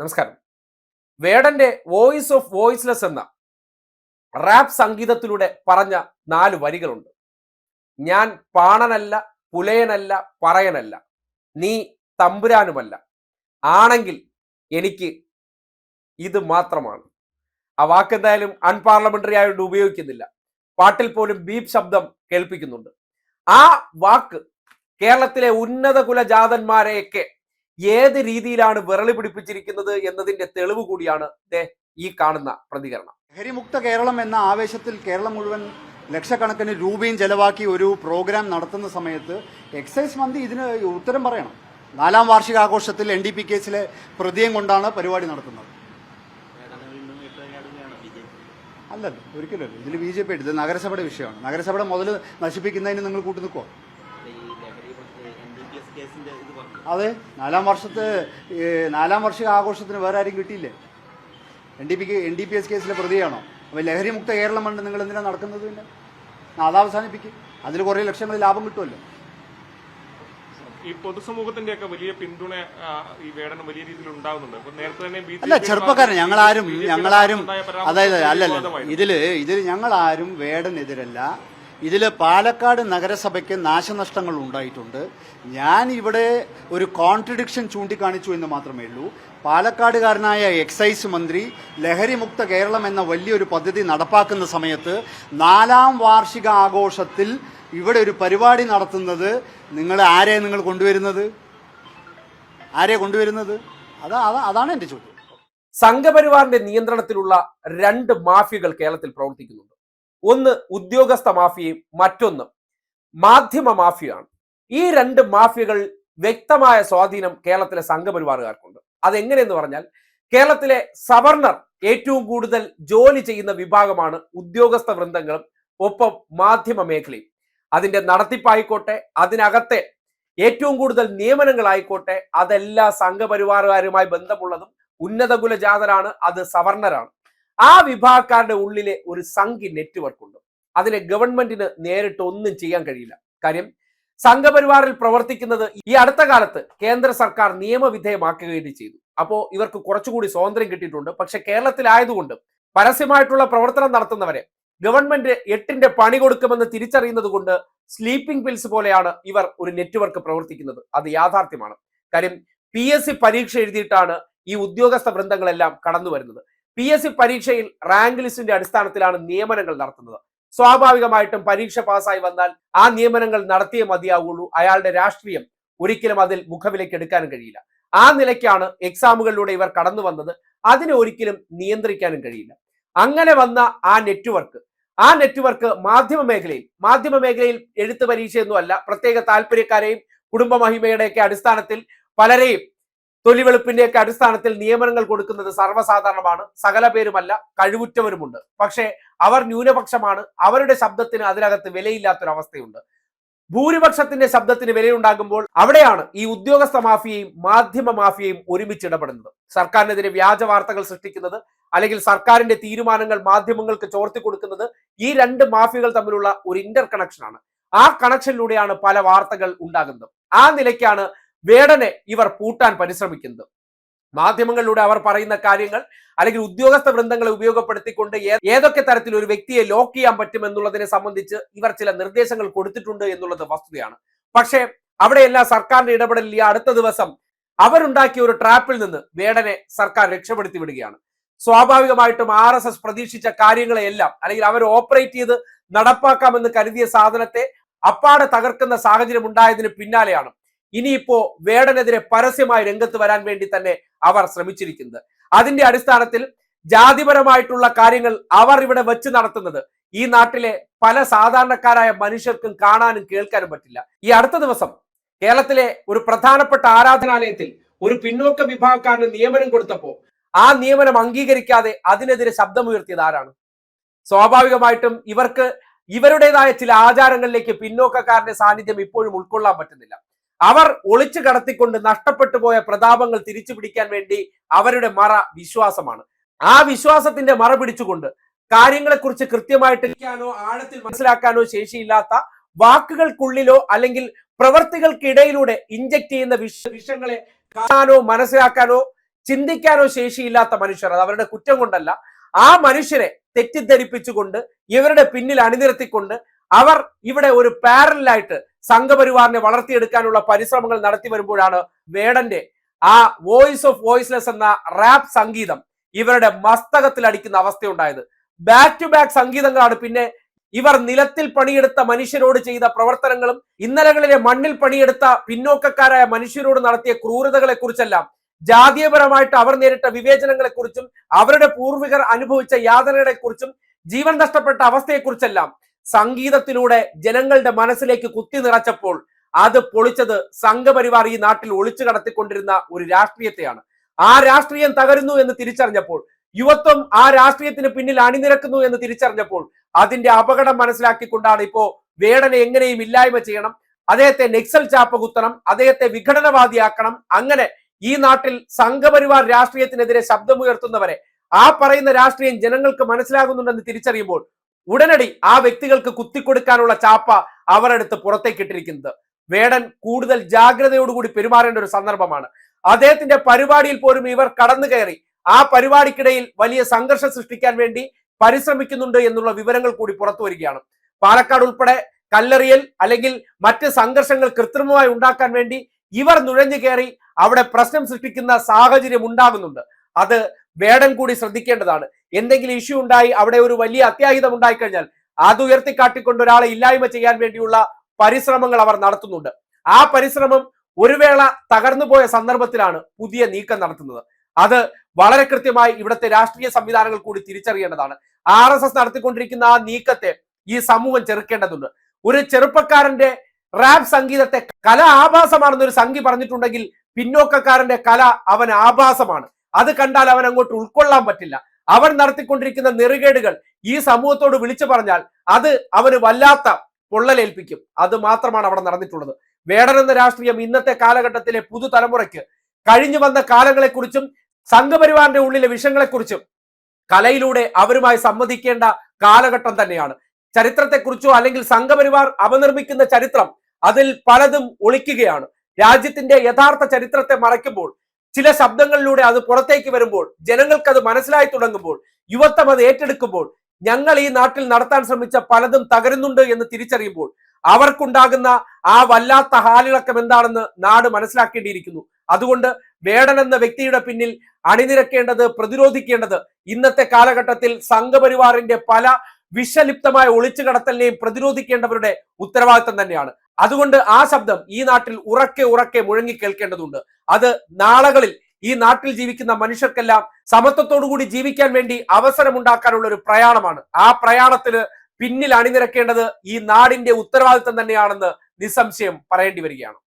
നമസ്കാരം. വേടന്റെ voice of voiceless എന്ന റാപ്പ് സംഗീതത്തിലൂടെ പറഞ്ഞ നാല് വരികളുണ്ട്. ഞാൻ പാണനല്ല പുലയനല്ല പറയനല്ല. നീ തമ്പുരാനുമല്ല. ആണെങ്കിൽ എനിക്ക് ഇത് മാത്രമാണ്. ആ വാക്ക് എന്തായാലും അൺപാർലമെന്ററി ആയതുകൊണ്ട് ഉപയോഗിക്കുന്നില്ല. പാട്ടിൽ പോലും ബീപ് ശബ്ദം കേൾപ്പിക്കുന്നുണ്ട്. ആ വാക്ക് കേരളത്തിലെ ഉന്നത കുലജാതന്മാരെയൊക്കെ ഏത് രീതിയിലാണ് വിരളി പിടിപ്പിച്ചിരിക്കുന്നത് എന്നതിന്റെ തെളിവ് കൂടിയാണ് ഈ കാണുന്ന പ്രതികരണം. ലഹരിമുക്ത കേരളം എന്ന ആവേശത്തിൽ കേരളം മുഴുവൻ ലക്ഷക്കണക്കിന് രൂപയും ചെലവാക്കി ഒരു പ്രോഗ്രാം നടത്തുന്ന സമയത്ത് എക്സൈസ് മന്ത്രി ഇതിന് ഉത്തരം പറയണം. നാലാം വാർഷികാഘോഷത്തിൽ എൻ ഡി പി കേസിലെ പ്രതിയും കൊണ്ടാണ് പരിപാടി നടത്തുന്നത്. അല്ലല്ലോ ഒരിക്കലും ഇതിൽ ബി ജെ പി ഇത് നഗരസഭയുടെ വിഷയമാണ്. നഗരസഭയുടെ മുതൽ നശിപ്പിക്കുന്നതിന് നിങ്ങൾ കൂട്ടു നിൽക്കുമോ അതെ നാലാം വർഷത്തെ നാലാം വാർഷിക ആഘോഷത്തിന് വേറെ ആരും കിട്ടിയില്ലേ? എൻ ഡി പിക്ക് എൻ ഡി പി എസ് കേസിലെ പ്രതിയാണോ? അപ്പോൾ ലഹരിമുക്ത കേരളം കണ്ട് നിങ്ങൾ എന്തിനാണ് നടക്കുന്നത് പിന്നെ? അത് അവസാനിപ്പിക്കും. അതിൽ കുറേ ലക്ഷങ്ങൾ ലാഭം കിട്ടുമല്ലോ. ഈ പൊതുസമൂഹത്തിന്റെ ഒക്കെ വലിയ പിന്തുണ ഈ വേടന വലിയ രീതിയിൽ ഉണ്ടാകുന്നുണ്ട് നേരത്തെ തന്നെ ബി അല്ല ചെറുപ്പക്കാരൻ ഞങ്ങളാരും ഞങ്ങളാരും അതായത് അല്ലല്ല ഇതിൽ ഇതിൽ ഞങ്ങളാരും വേടനെതിരല്ല. ഇതിൽ പാലക്കാട് നഗരസഭയ്ക്ക് നാശനഷ്ടങ്ങൾ ഉണ്ടായിട്ടുണ്ട്. ഞാൻ ഇവിടെ ഒരു കോൺട്രഡിക്ഷൻ ചൂണ്ടിക്കാണിച്ചു എന്ന് മാത്രമേ ഉള്ളൂ. പാലക്കാടുകാരനായ എക്സൈസ് മന്ത്രി ലഹരിമുക്ത കേരളം എന്ന വലിയൊരു പദ്ധതി നടപ്പാക്കുന്ന സമയത്ത് നാലാം വാർഷിക ആഘോഷത്തിൽ ഇവിടെ ഒരു പരിപാടി നടത്തുന്നത് നിങ്ങൾ ആരെ നിങ്ങൾ കൊണ്ടുവരുന്നത്? ആരെ കൊണ്ടുവരുന്നത്? അതാ അതാ- അതാണ് എന്റെ ചോദ്യം. സംഘപരിവാറിന്റെ നിയന്ത്രണത്തിലുള്ള രണ്ട് മാഫിയകൾ കേരളത്തിൽ പ്രവർത്തിക്കുന്നുണ്ട്. ഒന്ന് ഉദ്യോഗസ്ഥ മാഫിയയും മറ്റൊന്ന് മാധ്യമ മാഫിയയാണ്. ഈ രണ്ട് മാഫിയകൾ വ്യക്തമായ സ്വാധീനം കേരളത്തിലെ സംഘപരിവാറുകാർക്കുണ്ട്. അതെങ്ങനെയെന്ന് പറഞ്ഞാൽ കേരളത്തിലെ സവർണർ ഏറ്റവും കൂടുതൽ ജോലി ചെയ്യുന്ന വിഭാഗമാണ് ഉദ്യോഗസ്ഥ വൃന്ദങ്ങളും ഒപ്പം മാധ്യമ മേഖലയും. അതിന്റെ നടത്തിപ്പായിക്കോട്ടെ അതിനകത്തെ ഏറ്റവും കൂടുതൽ നിയമനങ്ങളായിക്കോട്ടെ അതെല്ലാം സംഘപരിവാറുകാരുമായി ബന്ധമുള്ളതും ഉന്നത കുലജാതരാണ് അത് സവർണരാണ്. ആ വിഭാഗക്കാരുടെ ഉള്ളിലെ ഒരു സംഘി നെറ്റ്വർക്ക് ഉണ്ട്. അതിനെ ഗവൺമെന്റിന് നേരിട്ട് ഒന്നും ചെയ്യാൻ കഴിയില്ല. കാര്യം സംഘപരിവാറിൽ പ്രവർത്തിക്കുന്നത് ഈ അടുത്ത കാലത്ത് കേന്ദ്ര സർക്കാർ നിയമവിധേയമാക്കുകയും ചെയ്തു. അപ്പോ ഇവർക്ക് കുറച്ചുകൂടി സ്വാതന്ത്ര്യം കിട്ടിയിട്ടുണ്ട്. പക്ഷെ കേരളത്തിലായതുകൊണ്ട് പരസ്യമായിട്ടുള്ള പ്രവർത്തനം നടത്തുന്നവരെ ഗവൺമെന്റ് എട്ടിന്റെ പണി കൊടുക്കുമെന്ന് തിരിച്ചറിയുന്നത് കൊണ്ട് സ്ലീപ്പിംഗ് പിൽസ് പോലെയാണ് ഇവർ ഒരു നെറ്റ്വർക്ക് പ്രവർത്തിക്കുന്നത്. അത് യാഥാർത്ഥ്യമാണ്. കാര്യം പി എസ് സി പരീക്ഷ എഴുതിയിട്ടാണ് ഈ ഉദ്യോഗസ്ഥ വൃന്ദങ്ങളെല്ലാം കടന്നു വരുന്നത് പി എസ് സി പരീക്ഷയിൽ റാങ്ക് ലിസ്റ്റിന്റെ അടിസ്ഥാനത്തിലാണ് നിയമനങ്ങൾ നടത്തുന്നത്. സ്വാഭാവികമായിട്ടും പരീക്ഷ പാസ്സായി വന്നാൽ ആ നിയമനങ്ങൾ നടത്തിയേ മതിയാവുള്ളൂ. അയാളുടെ രാഷ്ട്രീയം ഒരിക്കലും അതിൽ മുഖവിലേക്ക് എടുക്കാനും കഴിയില്ല. ആ നിലയ്ക്കാണ് എക്സാമുകളിലൂടെ ഇവർ കടന്നു വന്നത്. അതിനെ ഒരിക്കലും നിയന്ത്രിക്കാനും കഴിയില്ല. അങ്ങനെ വന്ന ആ നെറ്റ്വർക്ക് ആ നെറ്റ്വർക്ക് മാധ്യമ മേഖലയിൽ മാധ്യമ മേഖലയിൽ എഴുത്ത് പരീക്ഷയൊന്നും അല്ല പ്രത്യേക താല്പര്യക്കാരെയും കുടുംബ മഹിമയുടെയൊക്കെ അടിസ്ഥാനത്തിൽ പലരെയും തൊലിവെളുപ്പിന്റെയൊക്കെ അടിസ്ഥാനത്തിൽ നിയമനങ്ങൾ കൊടുക്കുന്നത് സർവസാധാരണമാണ്. സകല പേരുമല്ല കഴിവുറ്റവരുമുണ്ട്. പക്ഷേ അവർ ന്യൂനപക്ഷമാണ്. അവരുടെ ശബ്ദത്തിന് അതിനകത്ത് വിലയില്ലാത്തൊരവസ്ഥയുണ്ട്. ഭൂരിപക്ഷത്തിന്റെ ശബ്ദത്തിന് വിലയുണ്ടാകുമ്പോൾ അവിടെയാണ് ഈ ഉദ്യോഗസ്ഥ മാഫിയയും മാധ്യമ മാഫിയയും ഒരുമിച്ച് ഇടപെടുന്നത്. സർക്കാരിനെതിരെ വ്യാജ വാർത്തകൾ സൃഷ്ടിക്കുന്നത് അല്ലെങ്കിൽ സർക്കാരിന്റെ തീരുമാനങ്ങൾ മാധ്യമങ്ങൾക്ക് ചോർത്തി കൊടുക്കുന്നത് ഈ രണ്ട് മാഫിയകൾ തമ്മിലുള്ള ഒരു ഇന്റർ കണക്ഷനാണ് ആ കണക്ഷനിലൂടെയാണ് പല വാർത്തകൾ ഉണ്ടാകുന്നത്. ആ നിലയ്ക്കാണ് വേടനെ ഇവർ പൂട്ടാൻ പരിശ്രമിക്കുന്നത്. മാധ്യമങ്ങളിലൂടെ അവർ പറയുന്ന കാര്യങ്ങൾ അല്ലെങ്കിൽ ഉദ്യോഗസ്ഥ വൃന്ദങ്ങളെ ഉപയോഗപ്പെടുത്തിക്കൊണ്ട് ഏതൊക്കെ തരത്തിൽ ഒരു വ്യക്തിയെ ലോക്ക് ചെയ്യാൻ പറ്റും എന്നുള്ളതിനെ സംബന്ധിച്ച് ഇവർ ചില നിർദ്ദേശങ്ങൾ കൊടുത്തിട്ടുണ്ട് എന്നുള്ളത് വസ്തുതയാണ്. പക്ഷേ അവിടെയെല്ലാം സർക്കാരിന്റെ ഇടപെടലിൽ അടുത്ത ദിവസം അവരുണ്ടാക്കിയ ഒരു ട്രാപ്പിൽ നിന്ന് വേടനെ സർക്കാർ രക്ഷപ്പെടുത്തി വിടുകയാണ്. സ്വാഭാവികമായിട്ടും ആർ എസ് എസ് പ്രതീക്ഷിച്ച കാര്യങ്ങളെയെല്ലാം അല്ലെങ്കിൽ അവർ ഓപ്പറേറ്റ് ചെയ്ത് നടപ്പാക്കാമെന്ന് കരുതിയ സാധനത്തെ അപ്പാടെ തകർക്കുന്ന സാഹചര്യം ഉണ്ടായതിന് പിന്നാലെയാണ് ഇനിയിപ്പോ വേടനെതിരെ പരസ്യമായി രംഗത്ത് വരാൻ വേണ്ടി തന്നെ അവർ ശ്രമിച്ചിരിക്കുന്നത്. അതിന്റെ അടിസ്ഥാനത്തിൽ ജാതിപരമായിട്ടുള്ള കാര്യങ്ങൾ അവർ ഇവിടെ വെച്ച് നടത്തുന്നത് ഈ നാട്ടിലെ പല സാധാരണക്കാരായ മനുഷ്യർക്കും കാണാനും കേൾക്കാനും പറ്റില്ല. ഈ അടുത്ത ദിവസം കേരളത്തിലെ ഒരു പ്രധാനപ്പെട്ട ആരാധനാലയത്തിൽ ഒരു പിന്നോക്ക വിഭാഗക്കാരന് നിയമനം കൊടുത്തപ്പോ ആ നിയമനം അംഗീകരിക്കാതെ അതിനെതിരെ ശബ്ദമുയർത്തിയത് ആരാണ്? സ്വാഭാവികമായിട്ടും ഇവർക്ക് ഇവരുടേതായ ചില ആചാരങ്ങളിലേക്ക് പിന്നോക്കക്കാരന്റെ സാന്നിധ്യം ഇപ്പോഴും ഉൾക്കൊള്ളാൻ പറ്റുന്നില്ല. അവർ ഒളിച്ചു കടത്തിക്കൊണ്ട് നഷ്ടപ്പെട്ടു പോയ പ്രതാപങ്ങൾ തിരിച്ചു പിടിക്കാൻ വേണ്ടി അവരുടെ മറ വിശ്വാസമാണ്. ആ വിശ്വാസത്തിന്റെ മറ പിടിച്ചുകൊണ്ട് കാര്യങ്ങളെക്കുറിച്ച് കൃത്യമായിട്ട് ആഴത്തിൽ മനസ്സിലാക്കാനോ ശേഷിയില്ലാത്ത വാക്കുകൾക്കുള്ളിലോ അല്ലെങ്കിൽ പ്രവർത്തികൾക്കിടയിലൂടെ ഇഞ്ചക്ട് ചെയ്യുന്ന വിഷ വിഷങ്ങളെ കാണാനോ മനസ്സിലാക്കാനോ ചിന്തിക്കാനോ ശേഷിയില്ലാത്ത മനുഷ്യർ. അത് അവരുടെ കുറ്റം കൊണ്ടല്ല. ആ മനുഷ്യരെ തെറ്റിദ്ധരിപ്പിച്ചുകൊണ്ട് ഇവരുടെ പിന്നിൽ അണിനിരത്തിക്കൊണ്ട് അവർ ഇവിടെ ഒരു പാരലായിട്ട് സംഘപരിവാറിനെ വളർത്തിയെടുക്കാനുള്ള പരിശ്രമങ്ങൾ നടത്തി വരുമ്പോഴാണ് വേടന്റെ ആ വോയിസ് ഓഫ് വോയിസ്ലെസ് എന്ന റാപ്പ് സംഗീതം ഇവരുടെ മസ്തകത്തിൽ അടിക്കുന്ന അവസ്ഥയുണ്ടായത്. ബാക്ക് ടു ബാക്ക് സംഗീതങ്ങളാണ് പിന്നെ ഇവർ നിലത്തിൽ പണിയെടുത്ത മനുഷ്യരോട് ചെയ്ത പ്രവർത്തനങ്ങളും ഇന്നലകളിലെ മണ്ണിൽ പണിയെടുത്ത പിന്നോക്കക്കാരായ മനുഷ്യരോട് നടത്തിയ ക്രൂരതകളെ കുറിച്ചെല്ലാം ജാതീയപരമായിട്ട് അവർ നേരിട്ട വിവേചനങ്ങളെ കുറിച്ചും അവരുടെ പൂർവികർ അനുഭവിച്ച യാതനകളെ കുറിച്ചും ജീവൻ നഷ്ടപ്പെട്ട അവസ്ഥയെക്കുറിച്ചെല്ലാം സംഗീതത്തിലൂടെ ജനങ്ങളുടെ മനസ്സിലേക്ക് കുത്തി നിറച്ചപ്പോൾ അത് പൊളിച്ചത് സംഘപരിവാർ ഈ നാട്ടിൽ ഒളിച്ചു കടത്തിക്കൊണ്ടിരുന്ന ഒരു രാഷ്ട്രീയത്തെയാണ്. ആ രാഷ്ട്രീയം തകരുന്നു എന്ന് തിരിച്ചറിഞ്ഞപ്പോൾ യുവത്വം ആ രാഷ്ട്രീയത്തിന് പിന്നിൽ അണിനിരക്കുന്നു എന്ന് തിരിച്ചറിഞ്ഞപ്പോൾ അതിന്റെ അപകടം മനസ്സിലാക്കിക്കൊണ്ടാണ് ഇപ്പോ വേടനെ എങ്ങനെയും ഇല്ലായ്മ ചെയ്യണം അദ്ദേഹത്തെ നെക്സൽ ചാപ്പ കുത്തണം അദ്ദേഹത്തെ വിഘടനവാദിയാക്കണം. അങ്ങനെ ഈ നാട്ടിൽ സംഘപരിവാർ രാഷ്ട്രീയത്തിനെതിരെ ശബ്ദമുയർത്തുന്നവരെ ആ പറയുന്ന രാഷ്ട്രീയം ജനങ്ങൾക്ക് മനസ്സിലാകുന്നുണ്ടെന്ന് തിരിച്ചറിയുമ്പോൾ ഉടനടി ആ വ്യക്തികൾക്ക് കുത്തിക്കൊടുക്കാനുള്ള ചാപ്പ അവരെടുത്ത് പുറത്തേക്കിട്ടിരിക്കുന്നത്. വേടൻ കൂടുതൽ ജാഗ്രതയോടുകൂടി പെരുമാറേണ്ട ഒരു സന്ദർഭമാണ്. അദ്ദേഹത്തിന്റെ പരിപാടിയിൽ പോലും ഇവർ കടന്നു കയറി ആ പരിപാടിക്കിടയിൽ വലിയ സംഘർഷം സൃഷ്ടിക്കാൻ വേണ്ടി പരിശ്രമിക്കുന്നുണ്ട് എന്നുള്ള വിവരങ്ങൾ കൂടി പുറത്തു വരികയാണ്. പാലക്കാട് ഉൾപ്പെടെ കല്ലെറിയൽ അല്ലെങ്കിൽ മറ്റ് സംഘർഷങ്ങൾ കൃത്രിമമായി ഉണ്ടാക്കാൻ വേണ്ടി ഇവർ നുഴഞ്ഞു കയറി അവിടെ പ്രശ്നം സൃഷ്ടിക്കുന്ന സാഹചര്യം ഉണ്ടാകുന്നുണ്ട്. അത് വേടൻ കൂടി ശ്രദ്ധിക്കേണ്ടതാണ്. എന്തെങ്കിലും ഇഷ്യൂ ഉണ്ടായി അവിടെ ഒരു വലിയ അത്യാഹിതം ഉണ്ടായിക്കഴിഞ്ഞാൽ അത് ഉയർത്തിക്കാട്ടിക്കൊണ്ട് ഒരാളെ ഇല്ലായ്മ ചെയ്യാൻ വേണ്ടിയുള്ള പരിശ്രമങ്ങൾ അവർ നടത്തുന്നുണ്ട്. ആ പരിശ്രമം ഒരു വേള തകർന്നു പോയ സന്ദർഭത്തിലാണ് പുതിയ നീക്കം നടത്തുന്നത്. അത് വളരെ കൃത്യമായി ഇവിടുത്തെ രാഷ്ട്രീയ സംവിധാനങ്ങൾ കൂടി തിരിച്ചറിയേണ്ടതാണ്. ആർ എസ് എസ് നടത്തിക്കൊണ്ടിരിക്കുന്ന ആ നീക്കത്തെ ഈ സമൂഹം ചെറുക്കേണ്ടതുണ്ട്. ഒരു ചെറുപ്പക്കാരന്റെ റാപ്പ് സംഗീതത്തെ കല ആഭാസമാണെന്നൊരു സംഘി പറഞ്ഞിട്ടുണ്ടെങ്കിൽ പിന്നോക്കക്കാരന്റെ കല അവൻ ആഭാസമാണ്. അത് കണ്ടാൽ അവൻ അങ്ങോട്ട് ഉൾക്കൊള്ളാൻ പറ്റില്ല. അവൻ നടത്തിക്കൊണ്ടിരിക്കുന്ന നെറുകേടുകൾ ഈ സമൂഹത്തോട് വിളിച്ചു പറഞ്ഞാൽ അത് അവന് വല്ലാത്ത പൊള്ളലേൽപ്പിക്കും. അത് മാത്രമാണ് അവിടെ നടന്നിട്ടുള്ളത്. വേടൻ എന്ന രാഷ്ട്രീയം ഇന്നത്തെ കാലഘട്ടത്തിലെ പുതുതലമുറയ്ക്ക് കഴിഞ്ഞു വന്ന കാലങ്ങളെക്കുറിച്ചും സംഘപരിവാറിന്റെ ഉള്ളിലെ വിഷയങ്ങളെക്കുറിച്ചും കലയിലൂടെ അവരുമായി സംവദിക്കേണ്ട കാലഘട്ടം തന്നെയാണ്. ചരിത്രത്തെക്കുറിച്ചോ അല്ലെങ്കിൽ സംഘപരിവാർ അപനിർമ്മിക്കുന്ന ചരിത്രം അതിൽ പലതും ഒളിക്കുകയാണ്. രാജ്യത്തിന്റെ യഥാർത്ഥ ചരിത്രത്തെ മറയ്ക്കുമ്പോൾ ചില ശബ്ദങ്ങളിലൂടെ അത് പുറത്തേക്ക് വരുമ്പോൾ ജനങ്ങൾക്ക് അത് മനസ്സിലായി തുടങ്ങുമ്പോൾ യുവത്വം അത് ഏറ്റെടുക്കുമ്പോൾ ഞങ്ങൾ ഈ നാട്ടിൽ നടത്താൻ ശ്രമിച്ച പലതും തകരുന്നുണ്ട് എന്ന് തിരിച്ചറിയുമ്പോൾ അവർക്കുണ്ടാകുന്ന ആ വല്ലാത്ത ഹാലിളക്കം എന്താണെന്ന് നാട് മനസ്സിലാക്കേണ്ടിയിരിക്കുന്നു. അതുകൊണ്ട് വേടൻ എന്ന വ്യക്തിയുടെ പിന്നിൽ അണിനിരക്കേണ്ടത് പ്രതിരോധിക്കേണ്ടത് ഇന്നത്തെ കാലഘട്ടത്തിൽ സംഘപരിവാറിന്റെ പല വിഷലിപ്തമായ ഒളിച്ചു കടത്തലിനെയും പ്രതിരോധിക്കേണ്ടവരുടെ ഉത്തരവാദിത്തം തന്നെയാണ്. അതുകൊണ്ട് ആ ശബ്ദം ഈ നാട്ടിൽ ഉറക്കെ ഉറക്കെ മുഴങ്ങി കേൾക്കേണ്ടതുണ്ട്. അത് നാളകളിൽ ഈ നാട്ടിൽ ജീവിക്കുന്ന മനുഷ്യർക്കെല്ലാം സമത്വത്തോടുകൂടി ജീവിക്കാൻ വേണ്ടി അവസരമുണ്ടാക്കാനുള്ള ഒരു പ്രയാണമാണ്. ആ പ്രയാണത്തിന് പിന്നിൽ അണിനിരക്കേണ്ടത് ഈ നാടിന്റെ ഉത്തരവാദിത്തം തന്നെയാണെന്ന് നിസ്സംശയം പറയേണ്ടി വരികയാണ്.